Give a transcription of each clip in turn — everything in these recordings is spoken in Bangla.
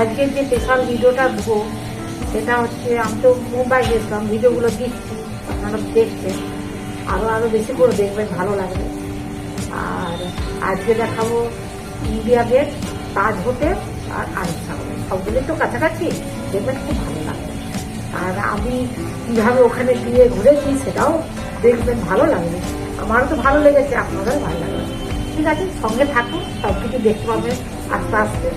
আজকের যে স্পেশাল ভিডিওটা দেবো সেটা হচ্ছে আমি তো মুম্বাই গেছিলাম ভিডিওগুলো দিচ্ছি আপনারা দেখছেন আরও আরও বেশি করে দেখবেন, ভালো লাগবে। আর আজকে দেখাবো ইন্ডিয়া গেট তাজ হোটেল আর আরিফ সাগর সবগুলোই তো কাছাকাছি, দেখবেন খুব ভালো লাগবে। আর আমি কীভাবে ওখানে গিয়ে ঘুরেছি, সেটাও দেখবেন, ভালো লাগবে। আমারও তো ভালো লেগেছে, আপনাদেরও ভালো লাগবে। ঠিক আছে, সঙ্গে থাকুন সব কিছু দেখতে পাবেন, আস্তে আস্তে।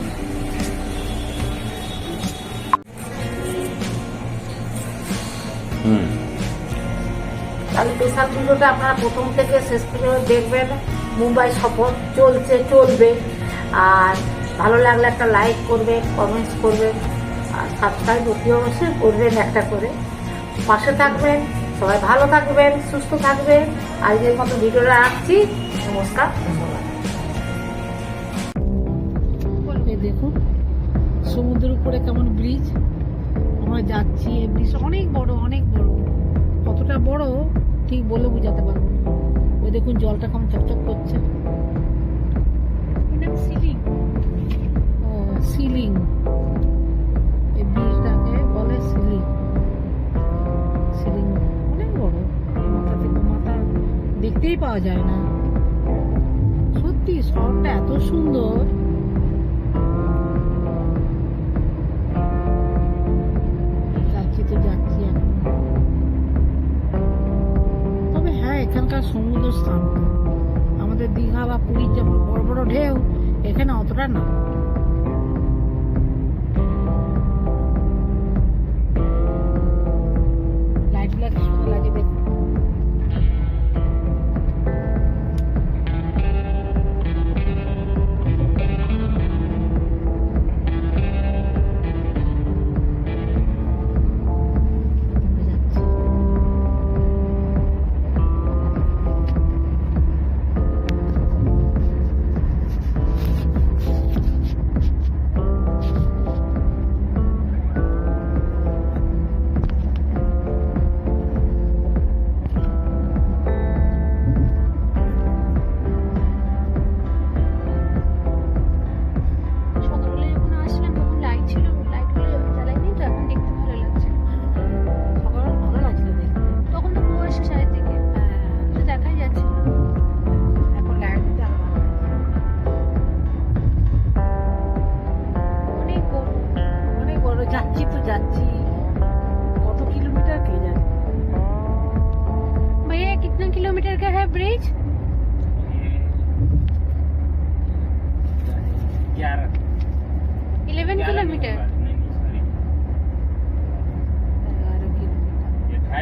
তাহলে স্পেশাল ভিডিওটা আপনারা প্রথম থেকে শেষ পর্যন্ত দেখবেন। মুম্বাই সফর চলছে, চলবে। আর ভালো লাগলে একটা লাইক করবেন কমেন্টস আর সাবস্ক্রাইব অতি অবশ্যই করবেন একটা করে। পাশে থাকবেন, সবাই ভালো থাকবেন, সুস্থ থাকবেন। আজকের মতো ভিডিওটা রাখছি। নমস্কার, ধন্যবাদ। দেখুন, সমুদ্রের উপরে কেমন ব্রিজ আমরা যাচ্ছি এই ব্রিজ অনেক বড় অনেক বড়। কতটা বড়, ঠিক বলে বোঝাতে পারব ওই দেখুন জলটা কেমন চকচক করছে। সিলিং ও সিলিং এই ব্রিজটাকে বলে সিলিং সিলিং অনেক বড়। মাথা থেকে মাথা দেখতেই পাওয়া যায় না। সত্যি শহরটা এত সুন্দর। সমুদ্র স্থান আমাদের দীঘা বা পুরীর যেমন বড় বড় ঢেউ এখানে অতটা না।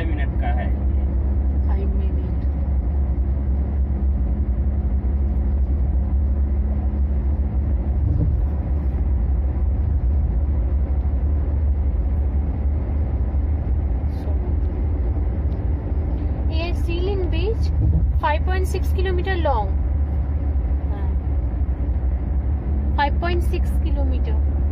फाइव मिनट का है। Kilometre long five point six kilometre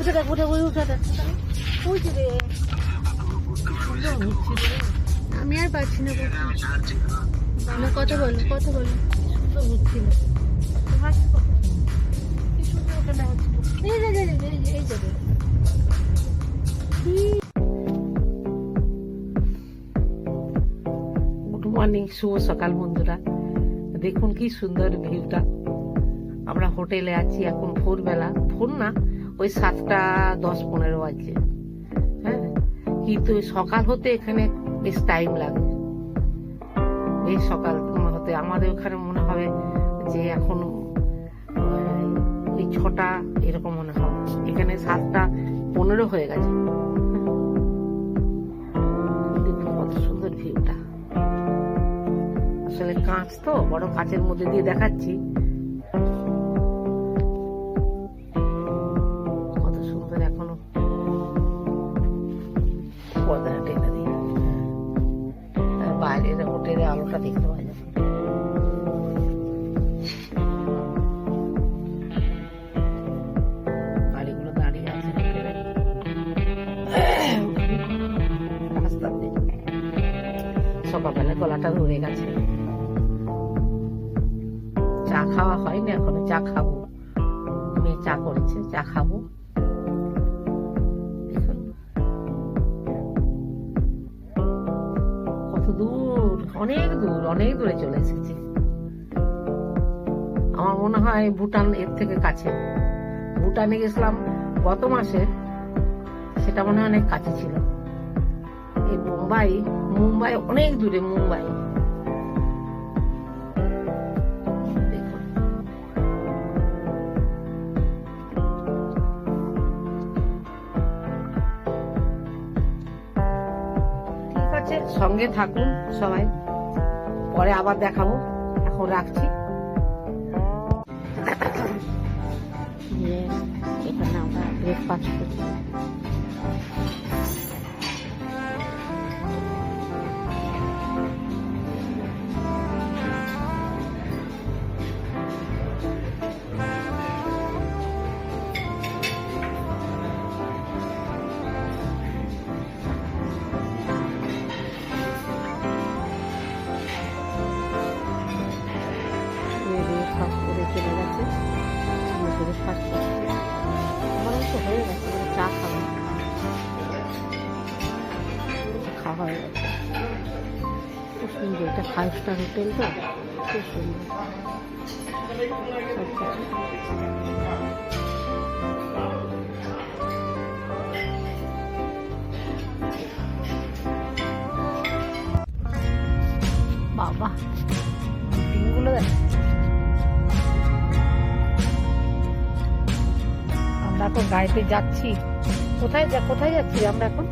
উঠে দেখ উঠে ওই উঠে দেখ রে আমি আর পারছি না। না, কত বলো কত বলো। সুন্দর হচ্ছিল কথা? এই যে মর্নিং শুভ সকাল বন্ধুরা। দেখুন কি সুন্দর ভিউটা। আমরা হোটেলে আছি এখন ভোরবেলা। ভোর না ওই সাতটা দশ পনেরো বাজছে হ্যাঁ? কিন্তু সকাল হতে এখানে বেশ টাইম লাগে। বেশ সকাল হতে আমাদের ওখানে মনে হবে যে এখন ওই ছটা এরকম মনে হবে। এখানে সাতটা পনেরো হয়ে গেছে। কত সুন্দর ভিউটা কাঁচ তো, বড় কাঁচের মধ্যে দিয়ে দেখাচ্ছি। ধরে গেছে। চা খাওয়া হয়নি, এখনও চা খাব। মেয়ে চা করেছে, চা খাব। কত দূর, অনেক দূর, অনেক দূরে চলে এসেছি। আমার মনে হয় ভুটান এর থেকে কাছে। ভুটানে গেছিলাম গত মাসে, সেটা মনে হয় অনেক কাছে ছিল। এই মুম্বাই মুম্বাই, অনেক দূরে মুম্বাই। আছে সঙ্গে থাকুন সবাই। পরে আবার দেখাবো। এখন রাখছি। ব্রেকফাস্ট করি। এটা ফাইভ স্টার হোটেল তো খুব সুন্দর। বাবা। দিনগুলো দেখ। আমরা এখন গাড়িতে যাচ্ছি। কোথায় যা কোথায় যাচ্ছি আমরা এখন?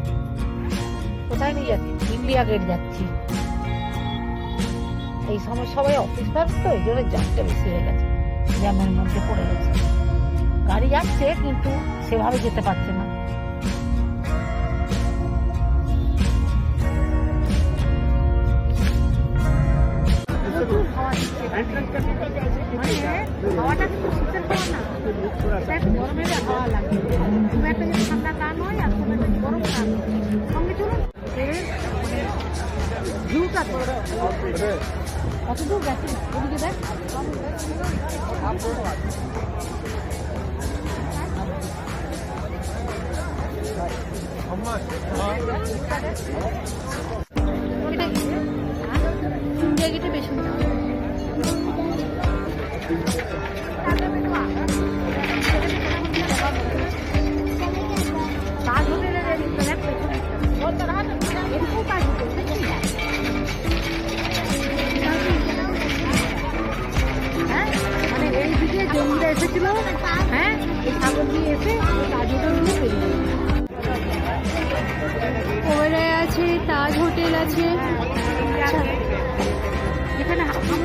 কোথায় নিয়ে যাচ্ছি? ইন্ডিয়া গেট যাচ্ছি। এই সময় সবাই অফিস পার্ক তো, এই জন্য জ্যামটা বেশি হয়ে গেছে। জ্যামের মধ্যে পড়ে গেছে। গাড়ি যাচ্ছে, কিন্তু সেভাবে যেতে পারছে না। মানে গরমের ঠান্ডা আর গরম সঙ্গে চলুন। কত দূর গেছে ওদিকে দেখ ইন্ডিয়া গেটে বেশি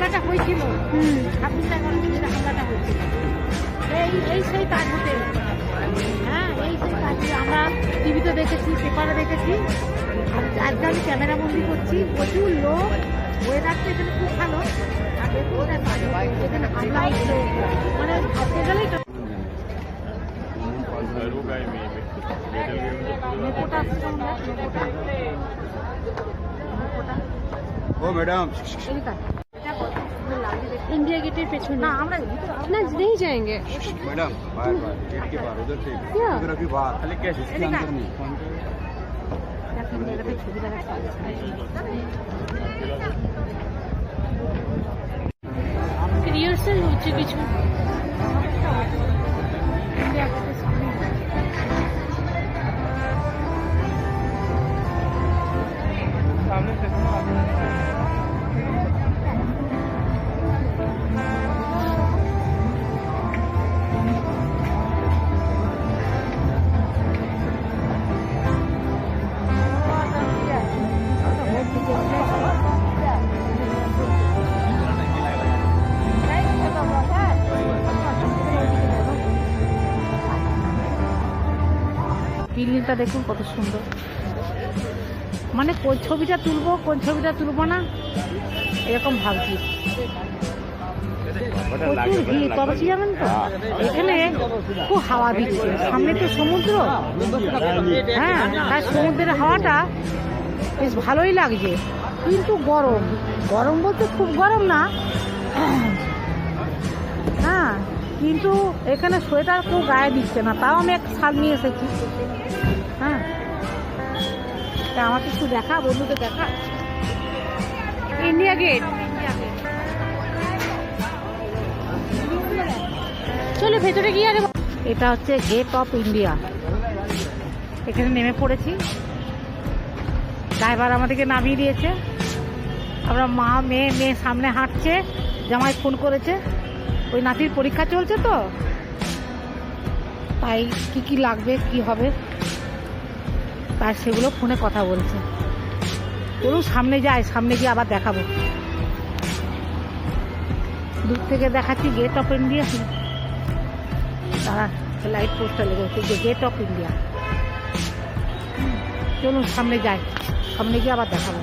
হামলাটা হয়েছিল। ঠাকুরটা যেটা হামলাটা হয়েছিল। এই এই সেই তাজ হোটেল হ্যাঁ এই সেই তাজ আমরা টিভিতে দেখেছি পেপারে দেখেছি। আর আজকে আমি ক্যামেরা বন্দি করছি। প্রচুর লোক। ওয়েদারটা এখানে খুব ভালো। আর। এখানে হামলা হয়েছিল মানে ভাবতে গেলেই। ও ম্যাডাম। इंडिया गेट পেছনে ना नहीं। जाएँगे। मैडम बाहर बाहर गेट के बाहर उधर उधर अभी बाहर। खाली कैश अंदर नहीं। রিহার্সাল হচ্ছে বিল্ডিংটা দেখুন কত সুন্দর। মানে কোন ছবিটা তুলবো, কোন ছবিটা তুলবো না, এরকম ভাবছি। প্রচুর ভিড় তো? এখানে খুব হাওয়া দিচ্ছে। সামনে তো সমুদ্র। হ্যাঁ সমুদ্রের হাওয়াটা বেশ ভালোই লাগছে। কিন্তু গরম। গরম বলতে খুব গরম না। হ্যাঁ কিন্তু এখানে সোয়েটার কেউ গায়ে দিচ্ছে না। তাও আমি একটা শাল নিয়ে এসেছি। তা আমাকে একটু দেখা বন্ধুকে দেখা। India Gate. চলো ভেতরে গিয়ে আরে এটা হচ্ছে গেট অফ ইন্ডিয়া। এখানে নেমে পড়েছি। ড্রাইভার আমাদেরকে নামিয়ে দিয়েছে। আমরা মা মেয়ে মেয়ে সামনে হাঁটছে। জামাই ফোন করেছে। ওই নাতির পরীক্ষা চলছে তো। তাই কি কি লাগবে কি হবে? তার সেগুলো ফোনে কথা বলছে। চলুন সামনে যায় সামনে গিয়ে আবার দেখাবো। দূর থেকে দেখাচ্ছি গেট অফ ইন্ডিয়া তারা লাইট পোস্টার লেগেছে যে গেট অফ ইন্ডিয়া চলুন, সামনে যাই, সামনে গিয়ে আবার দেখাবো।